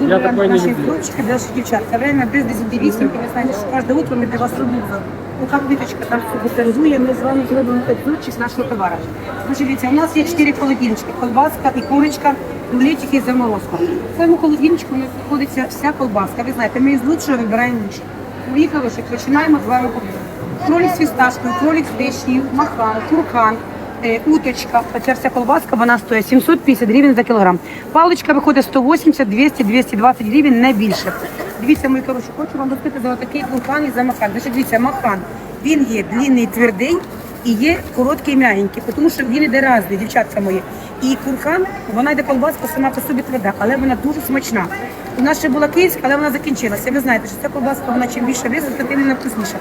Я такой не люблю. хлопчики, наши девчатка. Время без 10 вісім. Ви знаєте, що кожне утро ми для вас робимо. Ну, як виточка там все бутерзує, ми з вами зробимо з нашого товару. Значить, дивіться, у нас є 4 холодильнички. Колбаска і курочка, рулетики і заморозка. В цьому холодильничку у нас знаходиться вся колбаска. Ви знаєте, ми із лучшого вибираємо лучше. Мої хороші, починаємо з вами кролик з фісташкою, кролик з вишнею, махан, курхан, е, уточка. Оця вся колбаска, вона стоїть 750 гривень за кілограм. Паличка виходить 180, 200, 220 гривень, не більше. Дивіться, мої коротше, хочу вам розкрити за такий блукан і за махан. Значить, дивіться, махан, він є длинний, твердий і є короткий, м'ягенький, тому що він іде різний, дівчатка мої. І курхан, вона йде колбаска сама по собі тверда, але вона дуже смачна. У нас ще була київська, але вона закінчилася. Ви знаєте, що ця колбаска, вона чим більше висохне, тим вона вкусніша.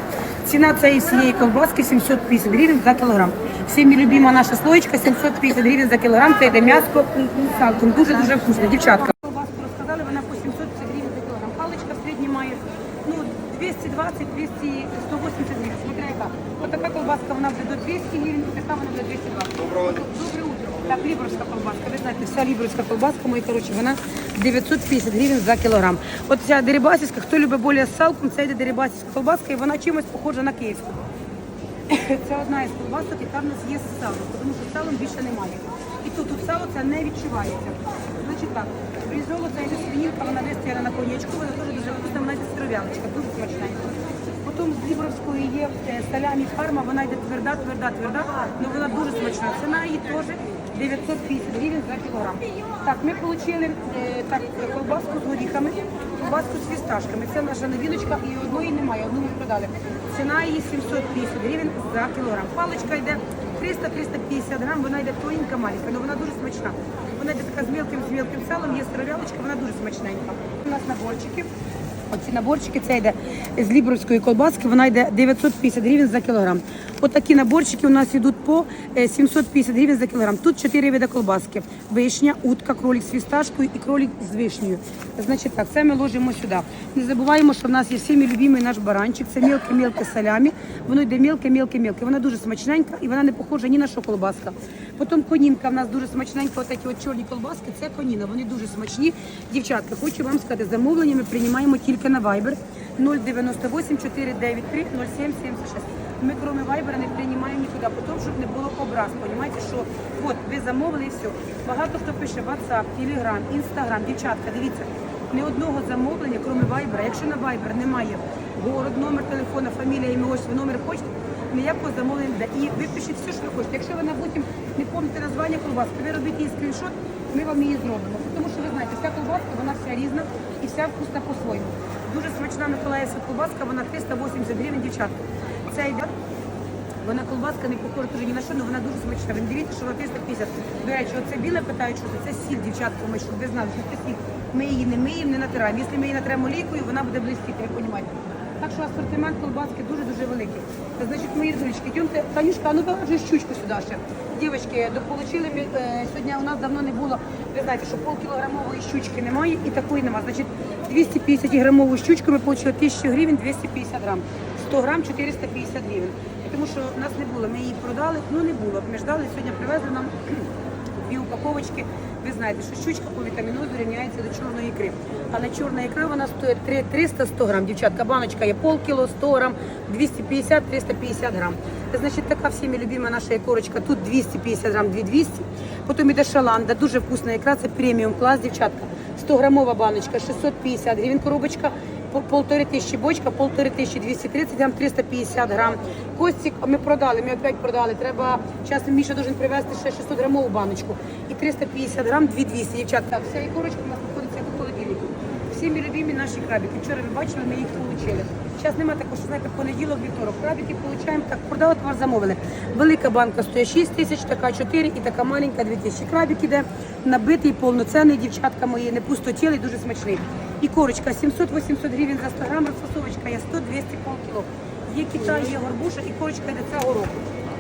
Ціна цієї всієї колбаски 750 гривень за кілограм. Всім любима наша слоєчка 750 гривень за кілограм. Це йде м'яско салком. Дуже-дуже вкусно. Дівчатка. Колбаску розказали, вона по 750 гривень за кілограм. Паличка в середньому має ну, 220, 200, 180 гривень. Смотря яка. Отака колбаска, вона буде до 200 гривень, і така вона буде 220. Доброго Добре утро. Так, лібровська колбаска. Ви знаєте, вся лібровська колбаска, мої коротше, вона 950 гривень за кілограм. От ця дерибасівська, хто любить більше з салком, це йде дерибасівська колбаска, і вона чимось похожа на київську. Це одна із колбасок, яка в нас є з салом, тому що салом більше немає. І тут, тут сало це не відчувається. Значить так, брізоло це йде свинінка, вона десь на конячку, вона теж дуже сиров'ялочка, дуже смачненька. Потім з Лібровської є е, салямі фарма, вона йде тверда, тверда, тверда, але вона дуже смачна. Ціна її теж 950 гривень за кілограм. Так, ми отримали е, так, колбаску з горіхами, колбаску з фісташками. Це наша новіночка і одної немає, одну ми продали. Ціна її 750 гривень за кілограм. Паличка йде 300-350 грам, вона йде тоненька, маленька, але вона дуже смачна. Вона йде така з мілким, з мілким салом, є сировялочка, вона дуже смачненька. У нас наборчики. Оці наборчики, це йде з лібровської колбаски, вона йде 950 гривень за кілограм. Отакі наборчики у нас йдуть по е, 750 гривень за кілограм. Тут 4 види колбаски. Вишня, утка, кролик з фісташкою і кролик з вишнею. Значить так, це ми ложимо сюди. Не забуваємо, що в нас є всіми любимий наш баранчик. Це мілке-мілке салямі. Воно йде мілке-мілке-мілке. Вона дуже смачненька і вона не похожа ні на що колбаска. Потім конінка в нас дуже смачненька. Отакі от чорні колбаски. Це коніна. Вони дуже смачні. Дівчатка, хочу вам сказати, замовлення ми приймаємо тільки на Viber 098 493 0776. Ми кроме Viber не приймаємо нікуди, потім, щоб не було образ. Понімаєте, що от ви замовили і все. Багато хто пише WhatsApp, Telegram, Instagram. Дівчатка, дивіться, ні одного замовлення, кроме Viber. Якщо на Viber немає город, номер телефона, фамілія, ім'я, отчество, номер почти, ніякого замовлення. І ви пишіть все, що ви хочете. Якщо ви на потім не пам'ятаєте названня колбаски, ви робите її скріншот, ми вам її зробимо. Тому що ви знаєте, вся колбаска, вона вся різна і вся вкусна по-своєму. Дуже смачна Миколаївська колбаска, вона 380 гривень, дівчатка. Це йде. Вона колбаска не похожа ні на що, але вона дуже смачна. Ви дивіться, що вона 350. До речі, оце біле питають, що це, сіль, дівчатка, ми, щоб ви знали, що це сіль. Ми її не миємо, не натираємо. Якщо ми її натремо олійкою, вона буде блистіти, ви розумієте. Так що асортимент колбаски дуже-дуже великий. Та, Значить, мої друзі, йдемте. Танюшка, а ну положи щучку сюди ще. Дівчатки, дополучили ми, е, сьогодні у нас давно не було, ви знаєте, що полкілограмової щучки немає і такої немає. Значить, 250 грамову щучку ми отримали 1000 гривень, 250 грам. 100 грам 450 гривень. Тому що в нас не було, ми її продали, ну не було. Ми ждали, сьогодні привезли нам дві упаковочки. Ви знаєте, що щучка по вітамінозу рівняється до чорної ікри. Але чорна ікра вона стоїть 300-100 грам. Дівчатка, баночка є полкіло, 100 грам, 250-350 грам. Це значить така всіми любима наша ікорочка. Тут 250 грам, 2200. Потім іде шаланда, дуже вкусна ікра, це преміум клас, дівчатка. 100 грамова баночка, 650 гривень коробочка. По- Полтори тисячі бочка, полтори тисячі 230 грам, 350 грам. Костік ми продали, ми опять продали. Треба, зараз Міша должен привезти ще 600 грамову баночку. І 350 грам, 2200, дівчатка. Вся і корочка у нас знаходиться в холодильнику. Всі ми любимі наші крабики. Вчора ви бачили, ми їх отримали. Зараз немає такого, що знаєте, понеділок, вівторок. Крабики отримуємо, так, продали товар замовили. Велика банка стоїть 6 тисяч, така 4 і така маленька 2 тисячі. Крабик іде набитий, повноцінний, дівчатка мої, не пустотілий, дуже смачний. І корочка 700-800 гривень за 100 грам, розфасовочка є 100-200 полкіло. Є Китай, є горбуша і корочка йде цього року.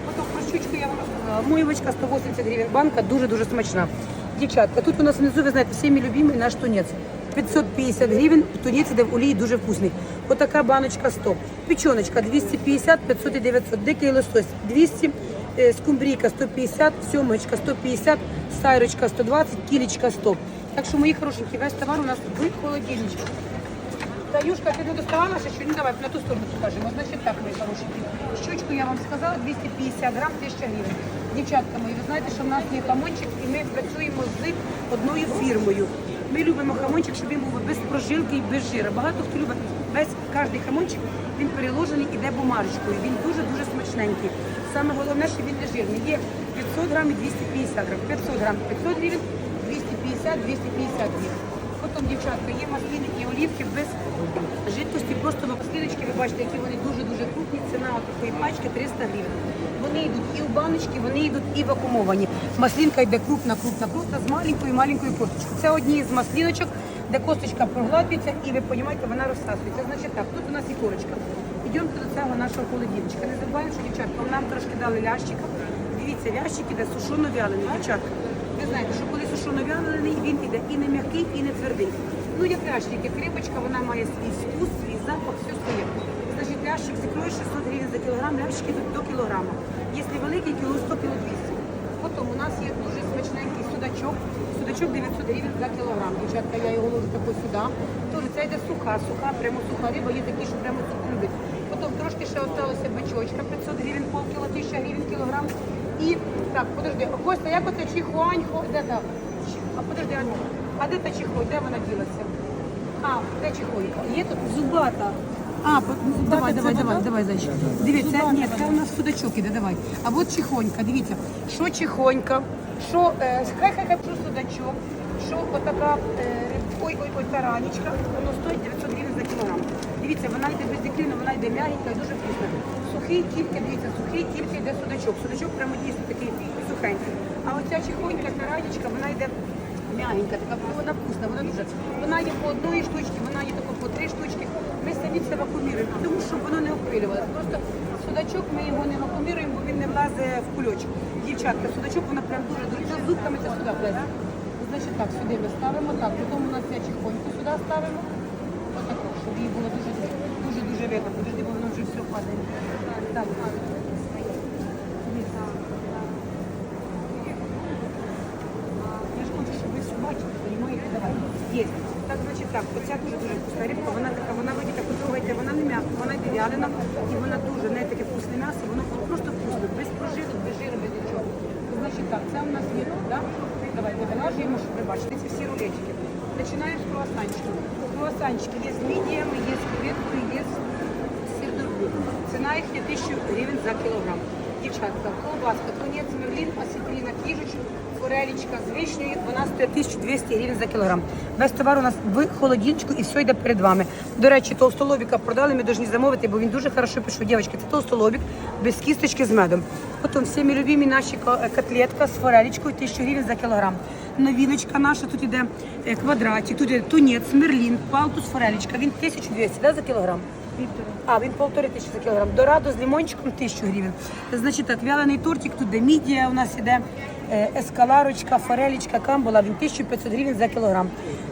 Потім про я вам розказала. Моєвочка 180 гривень банка, дуже-дуже смачна. Дівчатка, тут у нас внизу, ви знаєте, всі мій любимий наш тунець. 550 гривень, тунець іде в олії дуже вкусний. Отака баночка 100. Печоночка 250, 500 і 900. Дикий лосось 200, е, скумбрійка 150, сьомочка 150, сайрочка 120, кілечка 100. Так що, мої хорошенькі, весь товар у нас в холодильничку. Таюшка, ти не доставала ще що? Ну давай на ту сторону покажемо. Значить так, мої хорошенькі. Щучку я вам сказала, 250 грам, 1000 гривень. Дівчатка мої, ви знаєте, що в нас є хамончик і ми працюємо з одною фірмою. Ми любимо хамончик, щоб він був без прожилки і без жира. Багато хто любить весь кожний хамончик, він переложений, іде бумажечкою. Він дуже-дуже смачненький. Саме головне, що він не жирний. Є 500 грам і 250 грам. 500 грам 500 гривень, 250 250 гривень. Потім, дівчатка, є маслини і олівки без жидкості, просто маслиночки, ви бачите, які вони дуже-дуже крупні. Ціна такої пачки 300 гривень. Вони йдуть і в баночки, вони йдуть і вакуумовані. Маслинка йде крупна, крупна, крупна з маленькою, маленькою косточкою. Це одні з маслиночок, де косточка прогладується і ви розумієте, вона розсасується. Значить так, тут у нас і корочка. Йдемо до цього нашого холодильничка. Не забуваємо, що дівчатка, нам трошки дали лящика. Дивіться, лящик іде сушоно вялений, дівчатка. Знаєте, що коли сушоно вялений, він іде і не м'який, і не твердий. Ну, як лящик, як рибочка, вона має свій вкус, свій запах, все своє. Значить, лящик з ікрою 600 гривень за кілограм, лящики до кілограма. Якщо великий, кіло 100 кіло 200. Потім у нас є дуже смачненький судачок. Судачок 900 гривень за кілограм. Дівчатка, я його ложу тако сюди. Тоже це йде суха, суха, прямо суха риба, є такі, що прямо тут люблять. Потім трошки ще осталося бичочка, 500 гривень, полкіло, 1000 гривень кілограм. І так, подожди, Костя, як оце чихуаньхо, де та? Чи- А подожди, а, а де та чихуй, де вона ділася? А, де чихуйка? Є тут зубата. А, по- ну, давай, давай, давай, давай, зайчик. Дивіться, ні, це у нас судачок іде, давай. А от чихонька, дивіться, що чихонька, що, е, хай, хай, хай, що судачок, що отака, е, ой, ой, ой, таранечка, воно стоїть 900 гривень за кілограм. Дивіться, вона йде без декрину, вона йде м'ягенька і дуже вкусна. Сухий тільки, дивіться, сухий тільки йде судачок. Судачок прямо дійсно такий сухенький. А оця чихонька, таранечка, вона йде м'ягенька, така вона вкусна, вона дуже. Вона є по одної штучки, вона є тако по три штучки. Ми самі це вакууміруємо, тому що воно не опилювалося. Просто судачок ми його не вакууміруємо, бо він не влазить в кульочок. Дівчатка, судачок вона прям дуже дуже зубками це сюди влезе. Значить так, сюди ми ставимо, так, потім у нас я чихоньку сюди ставимо. Її було дуже дуже дуже видно. Подожди, бо воно вже все падає. Так, так. Я ж хочу, щоб ви все бачили, розумієте? Давай. Є. Так, значить так, оця дуже дуже вкусна рибка, вона така, вона вроді так потрогайте, вона не м'яка, вона йде і вона дуже, не таке вкусне м'ясо, воно просто вкусне, без прожилок, без жиру, без нічого. Значить так, це у нас є тут, да? Давайте вилажуємо, щоб ви бачите, ці всі рулетики. Круасанчики є з мідіями, є з креветкою, є з сирною. Ціна їхня 1000 гривень за кілограм. Дівчатка, колбаска, тунець, мерлін, осетріна, кіжуч, форелічка з вишнею, вона стоїть 1200 гривень за кілограм. Весь товар у нас в холодильнику і все йде перед вами. До речі, толстолобіка продали, ми повинні замовити, бо він дуже хорошо пішов. Дівчатки, це толстолобік без кісточки з медом. Потім всі ми любимі наші ко- котлетка з форелічкою 1000 гривень за кілограм. Новіночка наша, тут іде е, квадратик, тут іде тунець, мерлін, палтус, форелічка. Він 1200 да, за кілограм? А, він полтори тисячі за кілограм. Дорадо з лимончиком тисячу гривень. Значить так, вялений тортик, тут де мідія у нас іде, е, ескаларочка, форелічка, камбула, він 1500 гривень за кілограм.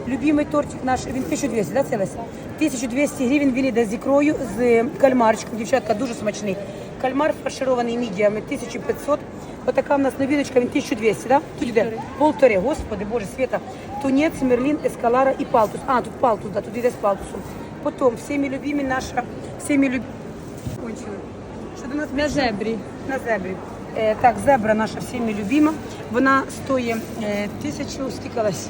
Любимий тортик наш, він 1200, да, це Леся? 1200 гривень, він іде з ікрою, з кальмарчиком, дівчатка, дуже смачний. Кальмар фарширований мідіями, 1500. Отака в нас новиночка, він 1200, да? Тут іде полтори, господи, боже, Света. Тунець, мерлін, ескалара і палтус. А, тут палтус, да, тут іде з палтусом. Потім всіми любимі наша, всіми люб... Кончили. Що до нас На зебрі. на зебрі. Е, так, зебра наша всіми любима. Вона стоїть е, тисячу, скільки лась?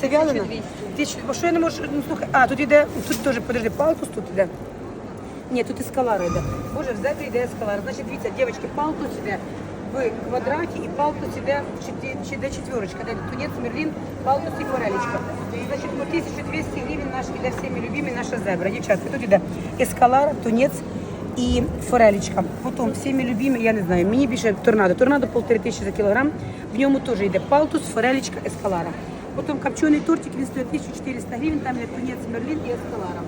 Це вялена? 1200. Тисячу, бо що я не можу, ну слухай, а, тут іде, тут теж, подожди, палтус тут іде. Ні, тут ескалара йде. Боже, в зебрі йде ескалара. Значить, дивіться, дівчатки, палтус іде в квадраті і палтус чи де четверочка, де тунець, мерлін, палтус і форелечка. Значить, по 1200 гривень наш іде всіми любимі наша зебра. Дівчатки, тут іде ескалара, тунець, і форелечка. Потім всіми любимі, я не знаю, мені більше торнадо. Торнадо полтори тисячі за кілограм. В ньому теж йде палтус, форелечка, ескалара. Потім копчений тортик, він стоїть 1400 гривень, там є тунець, мерлін і ескалара.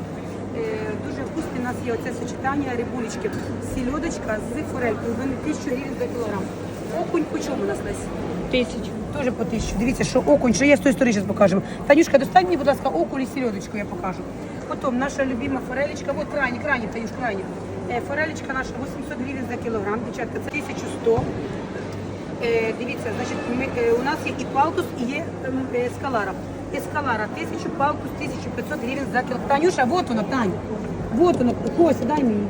Е, дуже вкусне у нас є оце сочетання рибулечки. Сільодочка з форелькою, вони 1000 гривень за кілограм. Окунь по чому у нас Лесь? Тисячу. Теж по тисячу. Дивіться, що окунь, що є з тої сторони, зараз покажемо. Танюшка, достань мені, будь ласка, окунь і сільодочку я покажу. Потім наша любима форелечка, от крайні, крайні, Танюш, крайні. Е, Форелечка наша 800 гривень за кілограм, дівчатка, це 1100. Е, дивіться, значить, ми, у нас є і палтус, і є ем, скалара. Ескалара 1000, палку з 1500 гривень за кіло. Танюша, вот вона, Тань. Вот вона, Кося, дай мені.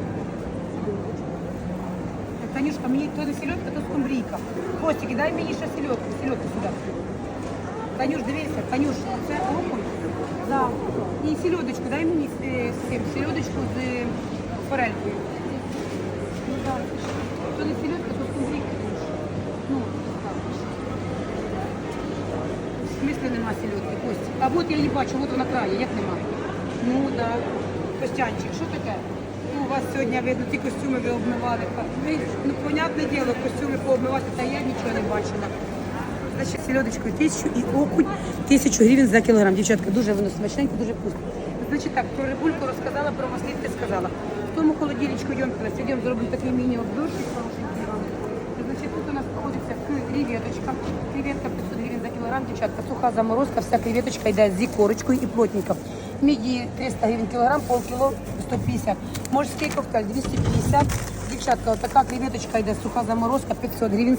Танюшка, мені то не сельодка, то скумбрійка. Костик, дай мені ще сельодку, сельодку сюди. Танюш, дивися, Танюш, це окунь. Да. І сельодочку, дай мені е, з цим, сельодочку з е, форелькою. Ну, да. То не сельодка, то скумбрійка. Танюш. Ну, так. В смислі нема сельодки, Костя? А от я її бачу, от вона крає, як нема? Ну. Да. Костянчик, що таке? Ну, у вас сьогодні видно, ті костюми ви обмивали. Ви, ну, понятне діло, костюми пообмивати, та я нічого не бачила. Значить, сельодочкою тисячу і окунь тисячу гривень за кілограм. Дівчатка, дуже воно смачненьке, дуже вкусно. Значить так, про рибульку розказала, про маслідки сказала. В тому холодильничку йомки на сьогодні зробимо такий міні-обзорчик. Значить, тут у нас знаходиться креветочка. Креветка 500 гривень кілограм, дівчатка, суха заморозка, вся креветочка йде з ікорочкою і плотненько. Міді 300 гривень кілограм, полкіло 150. Морський коктейль 250. Дівчатка, отака креветочка йде, суха заморозка 500 гривень.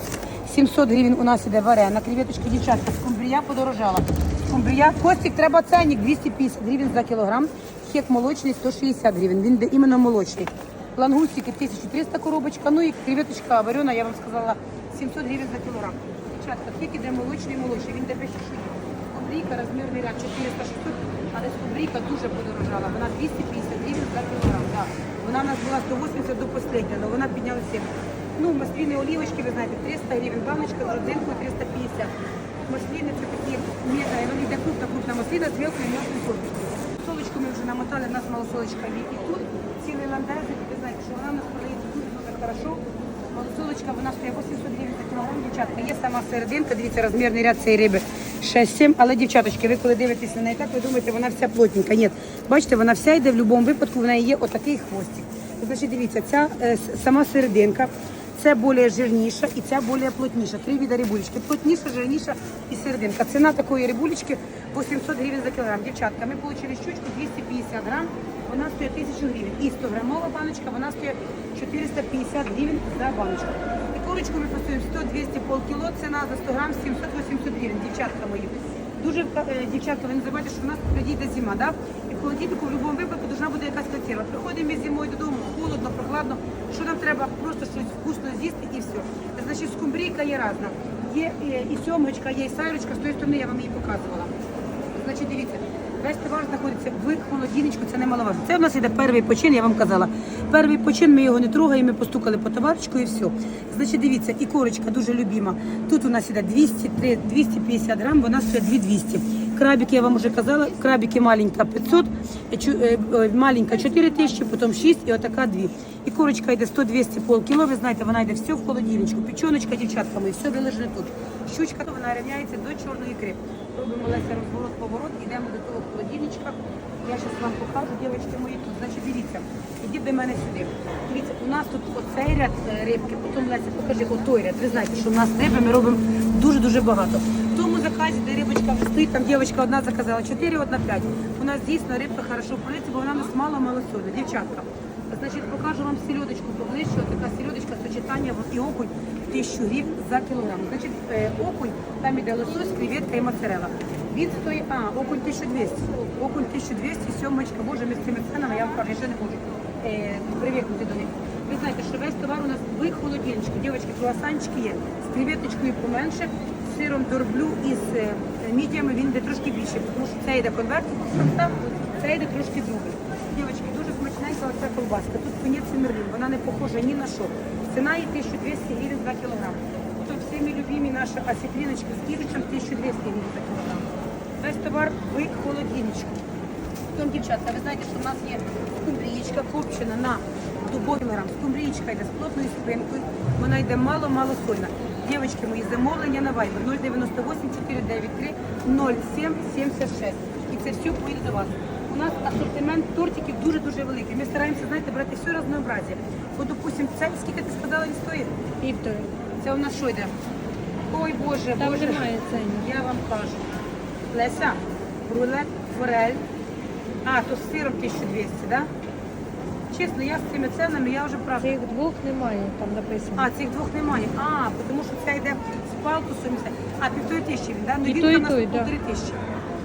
700 гривень у нас іде варена креветочка, дівчатка, скумбрія подорожала. Скумбрія, костик, треба ценник 250 гривень за кілограм. Хек молочний 160 гривень, він де іменно молочний. Лангустики 1300 коробочка, ну і креветочка варена, я вам сказала, 700 гривень за кілограм. Дівчатка, хек іде молочний, молочний, він де пише, що є. Скумбрійка, розмірний ряд 400-600, але скумбрійка дуже подорожала, вона 250 гривень за кілограм. Да. Вона у нас була 180 до останнього, але вона піднялася. Ну, масліни олівочки, ви знаєте, 300 гривень, баночка з родзинкою 350. Масліни це такі, ні, е, ну, йде крупна, крупна масліна з мілкою і мілкою корпочкою. Солочку ми вже намотали, у нас малосолочка є. І тут цілий ландезик, ви знаєте, що вона у нас продається дуже дуже хорошо. Малосолочка, вона стоїть 800 гривень за кілограм, дівчатка. Є сама серединка, дивіться, розмірний ряд цієї риби 6-7. Але, дівчаточки, ви коли дивитесь на неї так, ви думаєте, вона вся плотненька. Ні, бачите, вона вся йде в будь-якому випадку, в неї є отакий хвостик. Значить, дивіться, ця е, сама серединка. Це більш жирніша і ця більш плотніша. Три види рибулечки. Плотніша, жирніша і серединка. Ціна такої рибулечки 800 гривень за кілограм. Дівчатка, ми отримали щучку 250 грам, вона стоїть 1000 гривень. І 100 грамова баночка, вона стоїть 450 гривень за баночку. І курочку ми працюємо 100-200 полкіло, ціна за 100 грам 700-800 гривень. Дівчатка мої. Дуже е, дівчатка, ви не забувайте, що в нас прийде зима, да? І в холодильнику в будь-якому випадку должна буде якась консерва. Приходимо зимою додому, холодно, прохладно. Що нам треба? Просто щось вкусно з'їсти і все. Значить, скумбрійка є різна. Є е, і сьомочка, є і сайрочка, з тої сторони я вам її показувала. Значить, дивіться, весь товар знаходиться в холодильничку, це немаловажно. Це у нас іде перший почин, я вам казала. Перший почин, ми його не трогаємо, ми постукали по товарчику і все. Значить, дивіться, і корочка дуже любима. Тут у нас іде 200, 3, 250 грам, вона стоїть 2200. Крабик, я вам вже казала, крабики маленька 500, е, чу- е, е, маленька 4 тисячі, потім 6 і отака 2. І корочка йде 100-200 полкіло, ви знаєте, вона йде все в холодильничку. Печоночка, дівчатка мої, все вилежне тут. Щучка, вона рівняється до чорної ікри. Робимо Леся розворот, поворот, йдемо до того холодильничка. Я зараз вам покажу, дівчатки мої, тут, значить, дивіться, ідіть до мене сюди. Дивіться, у нас тут оцей ряд е, рибки, потім Леся, покажи отой ряд. Ви знаєте, що в нас риби ми робимо дуже-дуже багато. В тому заказі, де рибочка вже стоїть, там дівчинка одна заказала 4, одна 5. У нас дійсно рибка хорошо продається, бо вона у нас мало-мало сьогодні. Дівчатка. Значить, покажу вам сільодочку поближче. Така сільодочка сочетання і окунь 1000 гривень за кілограм. Значить, е, окунь, там іде лосось, креветка і моцарела. Він стоїть, а, окунь 1200. Окунь 1200, сьомочка, боже, ми з цими ценами, я вам кажу, ще не можу е, привикнути до них. Ви знаєте, що весь товар у нас в холодильничку. Дівчатки, круасанчики є з креветочкою поменше, сиром дорблю і е, мідіями він йде трошки більше, тому що це йде конверт, це йде трошки другий. Дівчатки, дуже смачненька оця колбаска. Тут конець мерлін, вона не похожа ні на що. Ціна її 1200 гривень за кілограм. Тут всіми любимі наша осетріночка з кіричем 1200 гривень за кілограм. Весь товар в холодильничку. Потім, дівчатка, ви знаєте, що в нас є скумбрієчка копчена на дубовий грам. Скумбрієчка йде з плотною спинкою, вона йде мало-мало сольна. Дівчатки мої, замовлення на Viber 098 493 07 76. І це все поїде до вас. У нас асортимент тортиків дуже-дуже великий. Ми стараємося, знаєте, брати все разнообразие. От, допустим, це скільки ти сказала, він стоїть? Півтори. Це у нас що йде? Ой, Боже, Там Боже. немає ценів. Я вам кажу. Леся, рулет, форель. А, то з сиром 1200, да? Чесно, я з цими ценами, я вже правда. Цих двох немає, там написано. А, цих двох немає. А, тому що це йде з палтусом. і. А, півтори тисячі він, да? Ну, І він той, і у нас той, да. півтори тисячі.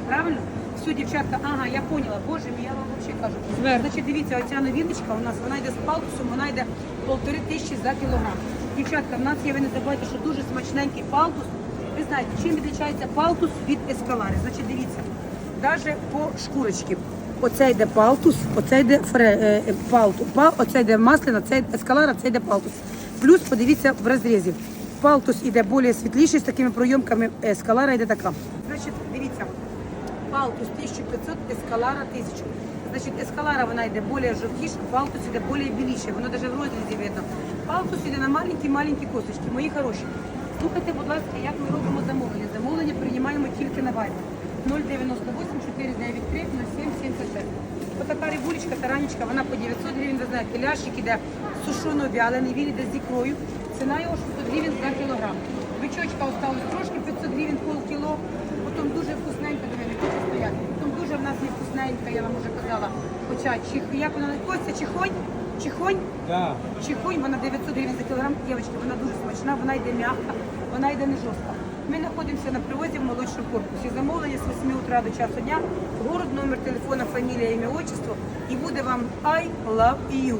правильно? Все, дівчатка, ага, я поняла, боже мій, я вам взагалі кажу. Зверху. Значить, дивіться, оця новіночка у нас, вона йде з палтусом, вона йде полтори тисячі за кілограм. Дівчатка, в нас є, ви не забувайте, що дуже смачненький палтус. Ви знаєте, чим відрізняється палтус від ескалари? Значить, дивіться, навіть по шкурочці. Оце йде палтус, оце йде фре, е, е, палту, па, оце йде маслина, це ескалара, це йде палтус. Плюс подивіться в розрізі. Палтус іде більш світліший з такими пройомками, ескалара йде така. Значить, дивіться, Палтус 1500, ескалара 1000. Значить, ескалара вона йде більш жовтіша, палтус йде більш біліше, воно навіть в розрізі видно. Палтус йде на маленькі-маленькі косточки, мої хороші. Слухайте, будь ласка, як ми робимо замовлення. Замовлення приймаємо тільки на Viber. 098 493 0776. Отака рибулечка, таранечка, вона по 900 гривень, ви знаєте, лящик іде сушено вялений, він іде з ікрою. Ціна його 600 гривень за кілограм. Бичочка осталось трошки 500 гривень полкіло. Потім дуже вкусненька до мене хоче стояти. Потім дуже в нас є вкусненька, я вам вже казала. Хоча чих, як вона Костя, чихонь? Чихонь? Да. Чихонь, вона 900 гривень за кілограм. Дівчатки, вона дуже смачна, вона йде м'яка, вона йде не жорстка. Ми знаходимося на привозі в молодшому корпусі. Замовлення з 8 утра до часу дня. Город, номер телефона, фамілія, ім'я, отчество. І буде вам I love you.